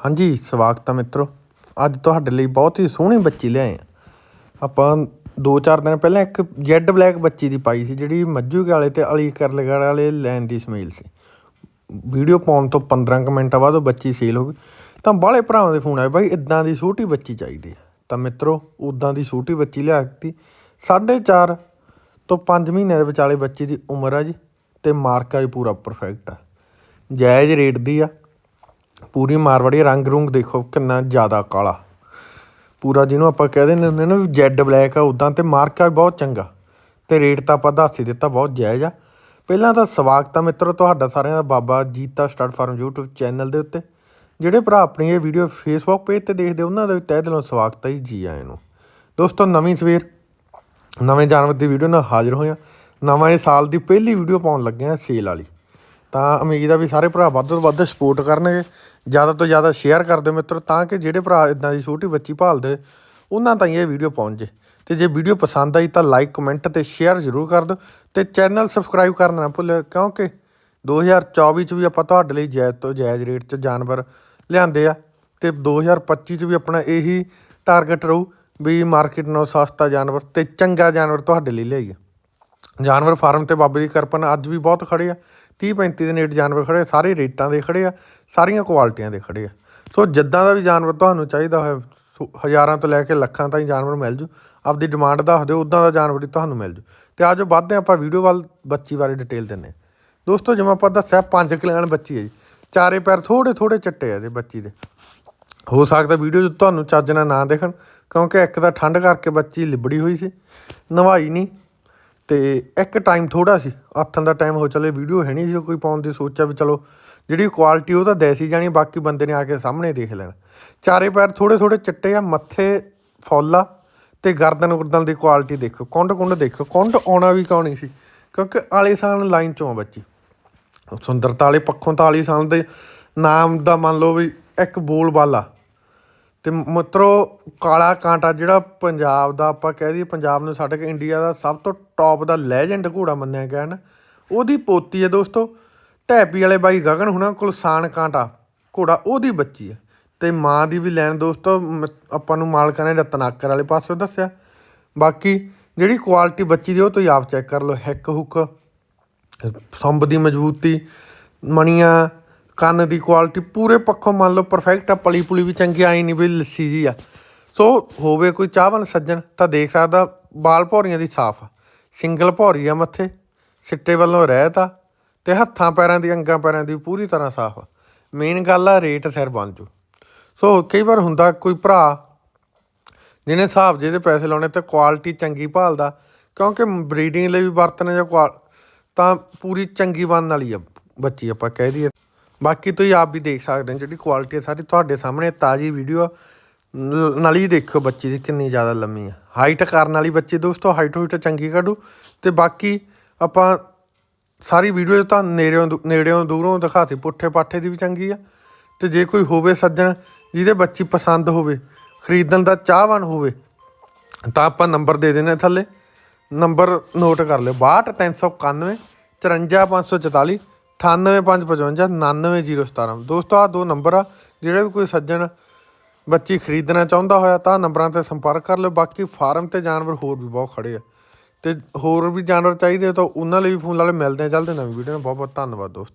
ਹਾਂਜੀ, ਸਵਾਗਤ ਹੈ ਮਿੱਤਰੋ। ਅੱਜ ਤੁਹਾਡੇ ਲਈ ਬਹੁਤ ਹੀ ਸੋਹਣੀ ਬੱਚੀ ਲਿਆਏ ਆ। ਆਪਾਂ 2-4 ਦਿਨ ਪਹਿਲਾਂ ਇੱਕ ਜੈਡ ਬਲੈਕ ਬੱਚੀ ਦੀ ਪਾਈ ਸੀ, ਜਿਹੜੀ ਮੱਝੂ ਕੇ ਵਾਲੇ ਤੇ ਅਲੀ ਕਰਲਗੜ ਵਾਲੇ ਲੈਣ ਦੀ ਸਮੇਲ ਸੀ। ਵੀਡੀਓ ਪਾਉਣ ਤੋਂ 15 ਕੁ ਮਿੰਟਾਂ ਬਾਅਦ ਉਹ ਬੱਚੀ ਸੇਲ ਹੋ ਗਈ। ਤਾਂ ਬਾਹਲੇ ਭਰਾਵਾਂ ਦੇ ਫੋਨ ਆਏ, ਬਾਈ ਇਦਾਂ ਦੀ ਛੋਟੀ ਬੱਚੀ ਚਾਹੀਦੀ ਹੈ ਤਾਂ ਮਿੱਤਰੋ ਉਦਾਂ ਦੀ ਛੋਟੀ ਬੱਚੀ ਲਿਆ ਦਿੱਤੀ। 4.5 ਤੋਂ 5 ਮਹੀਨਿਆਂ ਦੇ ਵਿਚਾਲੇ ਬੱਚੀ ਦੀ ਉਮਰ ਆ ਜੀ, ਤੇ ਮਾਰਕਾ ਵੀ ਪੂਰਾ ਪਰਫੈਕਟ ਆ। ਜਾਇਜ਼ ਰੇਟ ਦੀ ਆ। ਪੂਰੀ ਮਾਰਵਾੜੀ ਰੰਗ ਰੁੰਗ ਦੇਖੋ, ਕਿੰਨਾ ਜ਼ਿਆਦਾ ਕਾਲਾ। ਪੂਰਾ ਜਿਹਨੂੰ ਆਪਾਂ ਕਹਿ ਦਿੰਦੇ ਹੁੰਦੇ ਨਾ ਵੀ ਜੈਡ ਬਲੈਕ ਆ ਉਦਾਂ ਤੇ ਮਾਰਕਾ ਵੀ ਬਹੁਤ ਚੰਗਾ। ਤੇ ਰੇਟ ਤਾਂ ਆਪਾਂ ਦੱਸ ਹੀ ਦਿੱਤਾ, ਬਹੁਤ ਜਾਇਜ਼ ਆ। ਪਹਿਲਾਂ ਤਾਂ ਸਵਾਗਤ ਆ ਮਿੱਤਰੋ ਤੁਹਾਡਾ ਸਾਰਿਆਂ ਦਾ, Baba Jita start farm YouTube channel ਦੇ ਉੱਤੇ। ਜਿਹੜੇ ਭਰਾ ਆਪਣੀ ਇਹ ਵੀਡੀਓ ਫੇਸਬੁੱਕ ਪੇਜ ਤੇ ਦੇਖਦੇ, ਉਹਨਾਂ ਦਾ ਤਹਿ ਦਿਲੋਂ ਸਵਾਗਤ ਹੈ ਜੀ ਜੀ ਆਇਆਂ ਨੂੰ। ਦੋਸਤੋ, ਨਵੀਂ ਸਵੇਰ, ਨਵੇਂ ਜਾਨਵਰ ਦੀ ਵੀਡੀਓ ਨਾਲ ਹਾਜ਼ਰ ਹੋਇਆ। ਨਵਾਂ ਇਹ ਸਾਲ ਦੀ ਪਹਿਲੀ ਵੀਡੀਓ ਪਾਉਣ ਲੱਗੇ ਆ ਸੇਲ ਵਾਲੀ। ਤਾਂ ਉਮੀਦ ਆ ਵੀ ਸਾਰੇ ਭਰਾ ਵੱਧ ਤੋਂ ਵੱਧ ਸਪੋਰਟ ਕਰਨਗੇ। ਜ਼ਿਆਦਾ ਤੋਂ ਜ਼ਿਆਦਾ ਸ਼ੇਅਰ ਕਰ ਦਿਓ ਮਿੱਤਰੋ, ਤਾਂ ਕਿ ਜਿਹੜੇ ਭਰਾ ਇਦਾਂ ਦੀ ਛੋਟੀ ਬੱਚੀ ਭਾਲਦੇ, ਉਹਨਾਂ ਤਾਈਂ ਇਹ ਵੀਡੀਓ ਪਹੁੰਚ ਜੇ। ਤੇ ਜੇ ਵੀਡੀਓ ਪਸੰਦ ਆਈ ਤਾਂ ਲਾਈਕ ਕਮੈਂਟ ਤੇ ਸ਼ੇਅਰ ਜ਼ਰੂਰ ਕਰ ਦਿਓ ਤੇ ਚੈਨਲ ਸਬਸਕ੍ਰਾਈਬ ਕਰਨਾ ਨਾ ਭੁੱਲਿਓ, ਕਿਉਂਕਿ 2024 ਚ ਵੀ ਆਪਾਂ ਤੁਹਾਡੇ ਲਈ ਜਾਇਜ਼ ਤੋਂ ਜਾਇਜ਼ ਰੇਟ 'ਚ ਜਾਨਵਰ ਲਿਆਂਦੇ ਆ ਤੇ 2025 ਚ ਵੀ ਆਪਣਾ ਇਹੀ ਟਾਰਗੇਟ ਰਹੂ ਵੀ ਮਾਰਕੀਟ ਨਾਲੋਂ ਸਸਤਾ ਜਾਨਵਰ ਤੇ ਚੰਗਾ ਜਾਨਵਰ ਤੁਹਾਡੇ ਲਈ ਲਿਆਈਏ। ਜਾਨਵਰ ਫਾਰਮ ਤੇ ਬਾਬੇ ਦੀ ਕਿਰਪਾ ਨਾਲ ਅੱਜ ਵੀ ਬਹੁਤ ਖੜੇ ਆ। 30 35 ਦੇ ਨੇੜੇ ਜਾਨਵਰ ਖੜੇ ਸਾਰੇ ਰੇਟਾਂ ਦੇ ਖੜੇ ਆ, ਸਾਰੀਆਂ ਕੁਆਲਿਟੀਆਂ ਦੇ ਖੜੇ ਆ। ਸੋ ਜਿੱਦਾਂ ਦਾ ਵੀ ਜਾਨਵਰ ਤੁਹਾਨੂੰ ਚਾਹੀਦਾ ਹੋਇਆ, ਸੋ ਹਜ਼ਾਰਾਂ ਤੋਂ ਲੈ ਕੇ ਲੱਖਾਂ ਤਾਈਂ ਜਾਨਵਰ ਮਿਲ ਜੂ, ਆਪਦੀ ਡਿਮਾਂਡ ਦੱਸ ਦਿਓ, ਉਦਾਂ ਦਾ ਜਾਨਵਰ ਹੀ ਤੁਹਾਨੂੰ ਮਿਲ ਜੂ। ਤੇ ਆਜੋ ਵੱਧਦੇ ਹਾਂ ਆਪਾਂ ਵੀਡੀਓ ਵੱਲ ਬੱਚੀ ਬਾਰੇ ਡਿਟੇਲ ਦਿੰਨੇ ਹਾਂ। ਦੋਸਤੋ, ਜਿਵੇਂ ਆਪਾਂ ਦੱਸਿਆ, ਪੰਜ ਕਲਿਆਣ ਬੱਚੀ ਹੈ ਜੀ। ਚਾਰੇ ਪੈਰ ਥੋੜੇ ਥੋੜੇ ਚੱਟੇ ਆ ਇਹਦੇ ਬੱਚੀ ਦੇ। ਹੋ ਸਕਦਾ ਵੀਡੀਓ 'ਚ ਤੁਹਾਨੂੰ ਚੱਜ ਨਾਲ ਨਾ ਦੇਖਣ, ਕਿਉਂਕਿ ਇੱਕ ਤਾਂ ਠੰਡ ਕਰਕੇ ਬੱਚੀ ਲਿਬੜੀ ਹੋਈ ਸੀ, ਨਵਾਈ ਨਹੀਂ। ਤੇ ਇੱਕ ਟਾਈਮ ਥੋੜਾ ਸੀ, ਆਥਣ ਦਾ ਟਾਈਮ ਹੋ ਚਲੇ ਵੀਡੀਓ ਹੈ ਨਹੀਂ ਸੀ ਕੋਈ ਪਾਉਣ ਦੀ, ਸੋਚਿਆ ਵੀ ਚਲੋ ਜਿਹੜੀ ਕੁਆਲਿਟੀ ਉਹ ਤਾਂ ਦੇਸੀ ਜਾਣੀ, ਬਾਕੀ ਬੰਦੇ ਨੇ ਆ ਕੇ ਸਾਹਮਣੇ ਦੇਖ ਲੈਣਾ। ਚਾਰੇ ਪੈਰ ਥੋੜੇ ਥੋੜੇ ਚਿੱਟੇ ਆ, ਮੱਥੇ ਫੁੱਲ ਆ, ਤੇ ਗਰਦਨ ਗੁਰਦਨ ਦੀ ਕੁਆਲਿਟੀ ਦੇਖੋ, ਕੁੰਡ ਕੁੰਡ ਦੇਖੋ, ਕੁੰਡ ਆਉਣਾ ਵੀ ਕੌਣੀ ਸੀ? ਕਿਉਂਕਿ ਆਲੇ ਸਾਲ ਲਾਈਨ ਚੋਂ ਆ ਬੱਚੀ। ਸੁੰਦਰਤਾ ਵਾਲੇ ਪੱਖੋਂ ਤਾਂ ਆਲੀ ਸਾਲ ਦੇ ਨਾਮ ਦਾ ਮੰਨ ਲਓ ਵੀ ਇੱਕ ਬੋਲ ਬਾਲਾ। ਤੇ ਮਿੱਤਰੋ, ਕਾਲਾ ਕਾਂਟਾ ਜਿਹੜਾ ਪੰਜਾਬ ਦਾ ਆਪਾਂ ਕਹਿ ਦਈਏ, ਪੰਜਾਬ ਨੂੰ ਛੱਡ ਕੇ ਇੰਡੀਆ ਦਾ ਸਭ ਤੋਂ ਟੌਪ ਦਾ ਲੈਜੈਂਡ ਘੋੜਾ ਮੰਨਿਆ ਗਿਆ ਨਾ, ਉਹਦੀ ਪੋਤੀ ਹੈ ਦੋਸਤੋ, ਢੈਪੀ ਵਾਲੇ ਬਾਈ ਗਗਨ ਹੁਣਾਂ ਕੁਲਸਾਨ ਕਾਂਟਾ, ਘੋੜਾ ਉਹਦੀ ਬੱਚੀ ਹੈ ਤੇ ਮਾਂ ਦੀ ਵੀ ਲੈਣ ਦੋਸਤੋ, ਮ- ਆਪਾਂ ਨੂੰ ਮਾਲਕਾਂ ਨੇ ਰਤਨਾਕਰ ਵਾਲੇ ਪਾਸੋਂ ਦੱਸਿਆ। ਬਾਕੀ ਜਿਹੜੀ ਕੁਆਲਿਟੀ ਬੱਚੀ ਦੀ ਉਹ ਤੁਸੀਂ ਆਪ ਚੈੱਕ ਕਰ ਲਓ, ਹੈਕ ਹੁੱਕ ਸੰਬ ਦੀ ਮਜ਼ਬੂਤੀ, ਮਣੀਆਂ ਕੰਨ ਦੀ ਕੁਆਲਿਟੀ ਪੂਰੇ ਪੱਖੋਂ ਮੰਨ ਲਓ ਪਰਫੈਕਟ ਆ, ਪਲੀ ਪੁਲੀ ਵੀ ਚੰਗੀ ਆਈ ਨਹੀਂ ਵੀ ਲੱਸੀ ਜੀ ਆ। ਸੋ ਹੋਵੇ ਕੋਈ ਚਾਹਵਨ ਸੱਜਣ, ਤਾਂ ਦੇਖ ਸਕਦਾ ਬਾਲ ਭੌਰੀਆਂ ਦੀ ਸਾਫ਼ ਆ। ਸਿੰਗਲ ਭੌਰੀ ਆ ਮੱਥੇ, ਸਿੱਟੇ ਵੱਲੋਂ ਰਹਿਤ ਆ, ਤੇ ਹੱਥਾਂ ਪੈਰਾਂ ਦੀ, ਅੰਗਾਂ ਪੈਰਾਂ ਦੀ ਪੂਰੀ ਤਰ੍ਹਾਂ ਸਾਫ਼ ਆ। ਮੇਨ ਗੱਲ ਆ ਰੇਟ ਸਿਰ ਬਣ ਜੂ ਸੋ ਕਈ ਵਾਰ ਹੁੰਦਾ ਕੋਈ ਭਰਾ ਜਿਹਨੇ ਹਿਸਾਬ ਜਿਹਦੇ ਪੈਸੇ ਲਾਉਣੇ ਤੇ ਕੁਆਲਿਟੀ ਚੰਗੀ ਭਾਲਦਾ, ਕਿਉਂਕਿ ਬਰੀਡਿੰਗ ਲਈ ਵੀ ਵਰਤਣੇ ਜਾਂ ਕੁਆ ਤਾਂ ਪੂਰੀ ਚੰਗੀ ਬਣਨ ਵਾਲੀ ਆ ਬੱਚੀ, ਆਪਾਂ ਕਹਿ ਦਈਏ। ਬਾਕੀ ਤੁਸੀਂ ਆਪ ਵੀ ਦੇਖ ਸਕਦੇ ਹੋ ਜਿਹੜੀ ਕੁਆਲਿਟੀ ਹੈ ਸਾਰੀ ਤੁਹਾਡੇ ਸਾਹਮਣੇ ਤਾਜ਼ੀ ਵੀਡੀਓ ਆ। ਨਾਲ ਹੀ ਦੇਖੋ ਬੱਚੀ ਦੀ ਕਿੰਨੀ ਜ਼ਿਆਦਾ ਲੰਮੀ ਆ। ਹਾਈਟ ਕਰਨ ਵਾਲੀ ਬੱਚੀ ਦੋਸਤੋ ਹਾਈਟ ਹੁਈਟ ਚੰਗੀ ਕੱਢੋ। ਤੇ ਬਾਕੀ ਆਪਾਂ ਸਾਰੀ ਵੀਡੀਓ ਤਾਂ ਨੇੜਿਓਂ ਦੂ- ਨੇੜਿਓਂ ਦੂਰੋਂ ਦਿਖਾਤੀ ਪੁੱਠੇ ਪਾਠੇ ਦੀ ਵੀ ਚੰਗੀ ਆ। ਤੇ ਜੇ ਕੋਈ ਹੋਵੇ ਸੱਜਣ, ਜਿਹਦੇ ਬੱਚੀ ਪਸੰਦ ਹੋਵੇ, ਖਰੀਦਣ ਦਾ ਚਾਹਵਾਨ ਹੋਵੇ, ਤਾਂ ਆਪਾਂ ਨੰਬਰ ਦੇ ਦਿੰਦੇ ਹਾਂ ਥੱਲੇ। ਨੰਬਰ ਨੋਟ ਕਰ ਲਿਓ 62391 54544 98555 99017 ਦੋਸਤੋ ਆ ਦੋ ਨੰਬਰ ਆ, ਜਿਹੜੇ ਵੀ ਕੋਈ ਸੱਜਣ ਬੱਚੀ ਖਰੀਦਣਾ ਚਾਹੁੰਦਾ ਹੋਇਆ ਤਾਂ ਨੰਬਰਾਂ ਤੇ ਸੰਪਰਕ ਕਰ ਲਿਓ। ਬਾਕੀ ਫਾਰਮ ਤੇ ਜਾਨਵਰ ਹੋਰ ਵੀ ਬਹੁਤ ਖੜੇ ਆ। ਤੇ ਹੋਰ ਵੀ ਜਾਨਵਰ ਚਾਹੀਦੇ ਤਾਂ ਉਹਨਾਂ ਲਈ ਵੀ ਫੋਨ ਲਾ ਲਿਓ। ਮਿਲਦੇ ਆ, ਚੱਲਦੇ ਨਵੀਂ ਵੀਡੀਓ ਨਾਲ। ਬਹੁਤ ਬਹੁਤ ਧੰਨਵਾਦ, ਦੋਸਤੋ।